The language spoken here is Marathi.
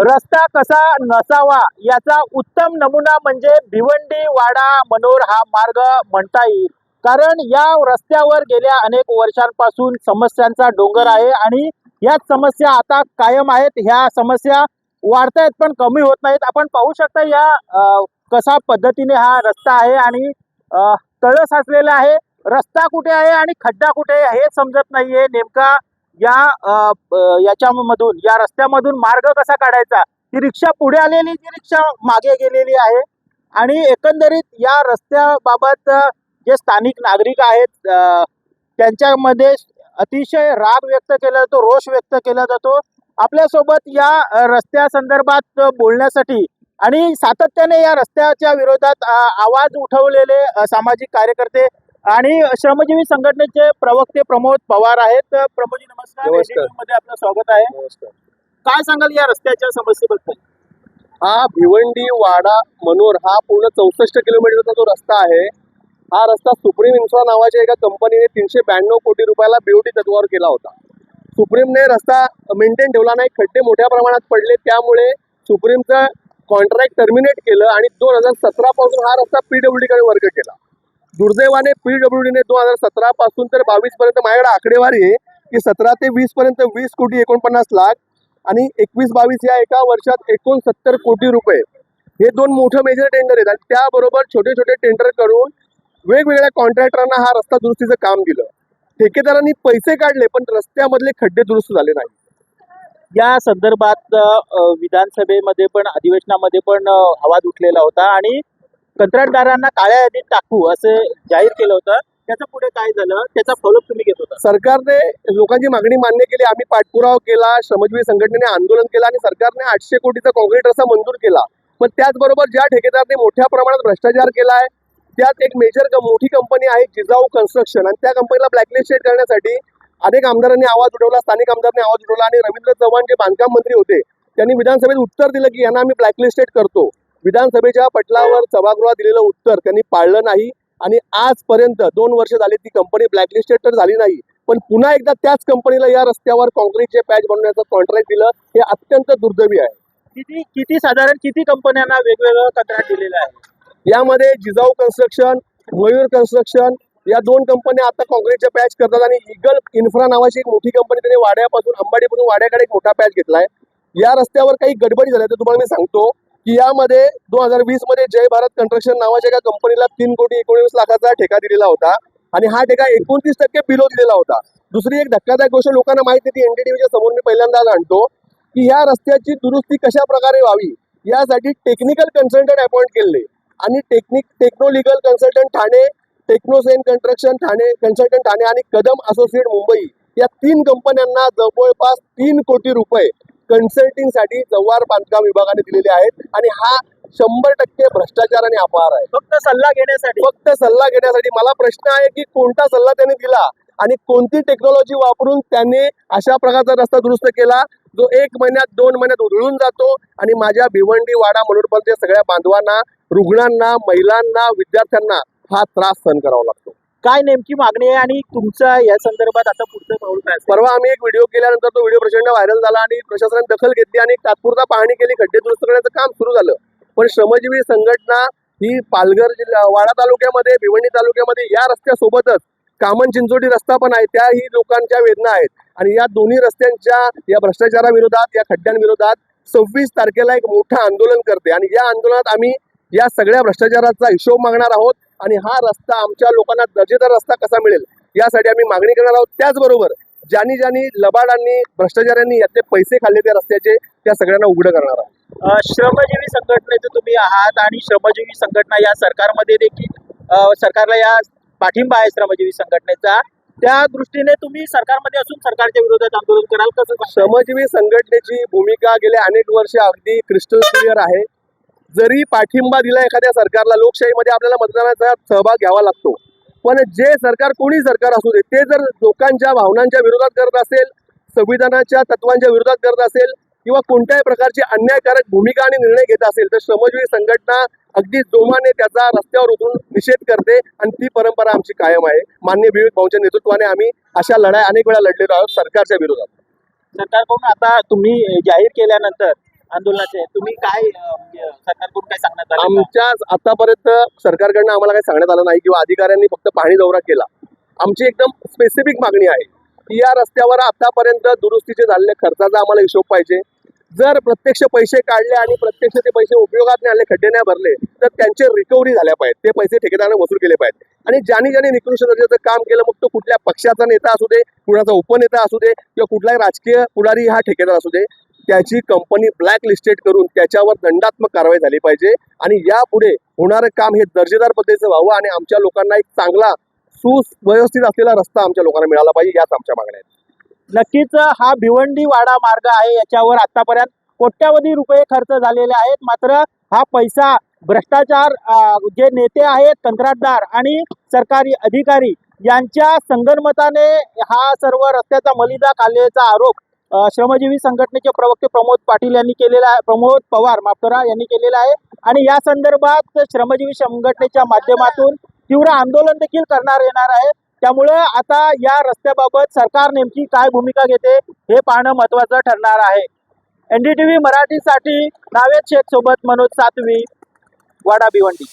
रस्ता कसा नसावा याचा उत्तम नमुना म्हणजे भिवंडी वाडा मनोर हा मार्ग म्हणता येईल. कारण या रस्त्यावर गेल्या अनेक वर्षांपासून समस्यांचा डोंगर आहे आणि याच समस्या आता कायम आहेत. ह्या समस्या वाढतायत पण कमी होत नाहीत. आपण पाहू शकता या अ, कसा पद्धतीने हा रस्ता आहे आणि तळ साचलेला आहे. रस्ता कुठे आहे आणि खड्डा कुठे आहे हे समजत नाहीये. नेमका या याच्यामधून या रस्त्यामधून मार्ग कसा काढायचा? ती रिक्षा पुढे आलेली ती रिक्षा मागे गेलेली आहे. आणि एकंदरीत या रस्त्याबाबत जे स्थानिक नागरिक आहेत त्यांच्यामध्ये अतिशय राग व्यक्त केला जातो रोष व्यक्त केला जातो. आपल्यासोबत या रस्त्या रस्त्यासंदर्भात बोलण्यासाठी आणि सातत्याने या रस्त्याच्या विरोधात आवाज उठवलेले सामाजिक कार्यकर्ते आणि श्रमजीवी संघटनेचे प्रवक्ते प्रमोद पवार आहेत. प्रमोदजी नमस्कार. मध्ये आपलं स्वागत आहे. नमस्कार. काय सांगाल या रस्त्याच्या समस्येबद्दल? हा भिवंडी वाडा मनोर हा पूर्ण चौसष्ट किलोमीटरचा जो रस्ता आहे हा रस्ता सुप्रीम इन्फ्रा नावाच्या एका कंपनीने तीनशे ब्याण्णव कोटी रुपयाला बीओटी तत्वावर केला होता. सुप्रीमने रस्ता मेंटेन ठेवला नाही खड्डे मोठ्या प्रमाणात पडले त्यामुळे सुप्रीमचं कॉन्ट्रॅक्ट टर्मिनेट केलं आणि दोन हजार सतरा पासून हा रस्ता पीडब्ल्यूडी कडे वर्ग केला. दुर्दैवाने पीडब्ल्यूडीने दोन हजार सतरा पासून तर बावीस पर्यंत माझ्याकडे आकडेवारी आहे की सतरा ते वीस पर्यंत वीस कोटी एकोणपन्नास लाख आणि एकवीस बावीस या एका वर्षात एकोणसत्तर कोटी रुपये हे दोन मोठं मेजर टेंडर आहेत. आणि त्याबरोबर छोटे छोटे टेंडर करून वेगवेगळ्या कॉन्ट्रॅक्टरांना हा रस्ता दुरुस्तीचं काम दिलं. ठेकेदारांनी पैसे काढले पण रस्त्यामधले खड्डे दुरुस्त झाले नाही या संदर्भात विधानसभेमध्ये पण अधिवेशनामध्ये पण आवाज उठलेला होता आणि कंत्राटदारांना काळ्या यादीत टाकू असं जाहीर केलं होतं. त्याचं पुढे काय झालं? त्याचा फॉलोअप तुम्ही घेत होता. सरकारने लोकांची मागणी मान्य केली. आम्ही पाठपुरावा केला श्रमजीवी संघटनेने आंदोलन केलं आणि सरकारने आठशे कोटीचा कॉन्क्रीट रस्ता मंजूर केला. पण त्याचबरोबर ज्या ठेकेदारने मोठ्या प्रमाणात भ्रष्टाचार केला आहे त्यात एक मेजर मोठी कंपनी आहे जिजाऊ कन्स्ट्रक्शन आणि त्या कंपनीला ब्लॅकलिस्टेड करण्यासाठी अनेक आमदारांनी आवाज उठवला स्थानिक आमदारांनी आवाज उठवला. आणि रवींद्र चव्हाण जे बांधकाम मंत्री होते त्यांनी विधानसभेत उत्तर दिलं की यांना आम्ही ब्लॅकलिस्टेड करतो. विधानसभेच्या पटलावर सभागृहात दिलेलं उत्तर त्यांनी पाळलं नाही आणि आजपर्यंत दोन वर्ष झाली ती कंपनी ब्लॅकलिस्टेड तर झाली नाही. पण पुन्हा एकदा त्याच कंपनीला या रस्त्यावर कॉन्क्रीटचे पॅच बनवण्याचं कॉन्ट्रॅक्ट दिलं हे अत्यंत दुर्दैवी आहे. किती किती साधारण किती कंपन्यांना वेगवेगळं कंत्राट दिलेलं आहे? यामध्ये जिजाऊ कन्स्ट्रक्शन मयूर कन्स्ट्रक्शन या दोन कंपन्या आता कॉन्क्रीटच्या पॅच करतात आणि इगल इन्फ्रा नावाची एक मोठी कंपनी त्याने वाड्यापासून अंबाडीपासून वाड्याकडे एक मोठा पॅच घेतलाय. या रस्त्यावर काही गडबडी झाल्या तर तुम्हाला मी सांगतो. की यामध्ये दोन हजार वीसमध्ये जय भारत कन्स्ट्रक्शन नावाच्या एका कंपनीला तीन कोटी एकोणीस लाखाचा ठेका दिलेला होता. आणि हा ठेका एकोणतीस टक्के बिलो दिलेला होता. दुसरी एक धक्कादायक गोष्ट लोकांना माहिती ती एनडीटीव्हीच्या समोर मी पहिल्यांदा आणतो की ह्या रस्त्याची दुरुस्ती कशा प्रकारे व्हावी यासाठी टेक्निकल कन्सल्टंट अपॉइंट केले. आणि technique techno legal consultant Thane टेक्नोसेन construction Thane consultant Thane आणि कदम असोसिएट मुंबई या तीन कंपन्यांना जवळपास तीन कोटी रुपये कन्सल्टिंगसाठी जव्हार बांधकाम विभागाने दिलेले आहेत. आणि हा शंभर टक्के भ्रष्टाचार आणि अपहार आहे. फक्त सल्ला घेण्यासाठी? फक्त सल्ला घेण्यासाठी. मला प्रश्न आहे की कोणता सल्ला त्यांनी दिला? आणि कोणती टेक्नॉलॉजी वापरून त्याने अशा प्रकारचा रस्ता दुरुस्त केला? जो एक महिन्यात दोन महिन्यात उधळून जातो आणि माझ्या भिवंडी वाडा मनोरपर्यंत सगळ्या बांधवांना रुग्णांना महिलांना विद्यार्थ्यांना हा त्रास सहन करावा लागतो. काय नेमकी मागणी आहे आणि तुमचं या संदर्भात आता पुढचं पाऊल काय परवा आम्ही एक व्हिडिओ केल्यानंतर तो व्हिडिओ प्रचंड व्हायरल झाला आणि प्रशासनाने दखल घेतली आणि तात्पुरता पाहणी केली. खड्डे दुरुस्त करण्याचं काम सुरू झालं. पण श्रमजीवी संघटना ही पालघर जिल्हा वाडा तालुक्यामध्ये भिवंडी तालुक्यामध्ये या रस्त्यासोबतच कामन चिंचोटी रस्ता पण आहे. त्याही लोकांच्या वेदना आहेत. आणि या दोन्ही रस्त्यांच्या या भ्रष्टाचाराविरोधात या खड्ड्यांविरोधात सव्वीस तारखेला एक मोठं आंदोलन करते. आणि या आंदोलनात आम्ही या सगळ्या भ्रष्टाचाराचा हिशोब मागणार आहोत. आणि हा रस्ता आमच्या लोकांना दर्जेदार रस्ता कसा मिळेल यासाठी आम्ही मागणी करणार आहोत. त्याचबरोबर ज्यांनी ज्यांनी लबाडांनी भ्रष्टाचारांनी यातले पैसे खाल्ले त्या रस्त्याचे त्या सगळ्यांना उघडं करणार आहोत. श्रमजीवी संघटनेचे तुम्ही आहात आणि श्रमजीवी संघटना या सरकारमध्ये देखील सरकारला या पाठिंबा आहे श्रमजीवी संघटनेचा. त्या दृष्टीने तुम्ही सरकारमध्ये असून सरकारच्या विरोधात आंदोलन कराल कसं? श्रमजीवी संघटनेची भूमिका गेल्या अनेक वर्ष अगदी क्रिस्टल क्लिअर आहे. जरी पाठिंबा दिला एखाद्या सरकारला लोकशाहीमध्ये आपल्याला मतदानाचा सहभाग घ्यावा लागतो. पण जे सरकार कोणी सरकार असू दे ते जर लोकांच्या भावनांच्या विरोधात करत असेल संविधानाच्या तत्वांच्या विरोधात करत असेल किंवा कोणत्याही प्रकारची अन्यायकारक भूमिका आणि निर्णय घेत असेल तर श्रमजीवी संघटना अगदी जोमाने त्याचा रस्त्यावर उतरून निषेध करते आणि ती परंपरा आमची कायम आहे. मान्य विवेक भाऊच्या नेतृत्वाने आम्ही अशा लढाई अनेक वेळा लढलेलो आहोत सरकारच्या विरोधात. सरकारकडून आता तुम्ही जाहीर केल्यानंतर आंदोलनाचे तुम्ही काय म्हणजे सरकारकडून काय सांगण्यात आलं? आमच्या आतापर्यंत सरकारकडनं आम्हाला काही सांगण्यात आलं नाही किंवा अधिकाऱ्यांनी फक्त पाहणी दौरा केला. आमची एकदम स्पेसिफिक मागणी आहे की या रस्त्यावर आतापर्यंत दुरुस्तीचे झालेले खर्चाचा आम्हाला हिशोब पाहिजे. जर प्रत्यक्ष पैसे काढले आणि प्रत्यक्ष ते पैसे उपयोगात नाही आले खड्डे नाही भरले तर त्यांचे रिकव्हरी झाल्या पाहिजेत. ते पैसे ठेकेदाराने वसूल केले पाहिजेत. आणि ज्यांनी ज्यांनी निकृष्ट दर्जाचं काम केलं मग तो कुठल्या पक्षाचा नेता असू दे कुणाचा उपनेता असू दे किंवा कुठलाही राजकीय पुढारी हा ठेकेदार असू दे त्याची कंपनी ब्लॅक लिस्टेड करून त्याच्यावर दंडात्मक कारवाई झाली पाहिजे. आणि यापुढे होणारं काम हे दर्जेदार पद्धतीचं व्हावं आणि आमच्या लोकांना एक चांगला सुव्यवस्थित असलेला रस्ता आमच्या लोकांना मिळाला पाहिजे याच आमच्या मागण्या आहेत. नक्कीच हा भिवंडी वाडा मार्ग आहे याच्यावर आतापर्यंत कोट्यावधी रुपये खर्च झालेले आहेत. मात्र हा पैसा भ्रष्टाचार जे नेते आहेत कंत्राटदार आणि सरकारी अधिकारी यांच्या संगनमताने हा सर्व रस्त्याचा मलिदा काढल्याचा आरोप श्रमजीवी संघटनेचे प्रवक्ते प्रमोद पाटील यांनी केलेला आहे. प्रमोद पवार माफ करा यांनी केलेला आहे. आणि या संदर्भात श्रमजीवी संघटनेच्या माध्यमातून तीव्र आंदोलन देखील करणार येणार आहे. त्यामुळे आता या रस्त्याबाबत सरकार नेमकी काय भूमिका घेते हे पाहणं महत्वाचं ठरणार आहे. एनडीटीव्ही मराठीसाठी नावेद शेख सोबत मनोज सातवी वाडा भिवंडी.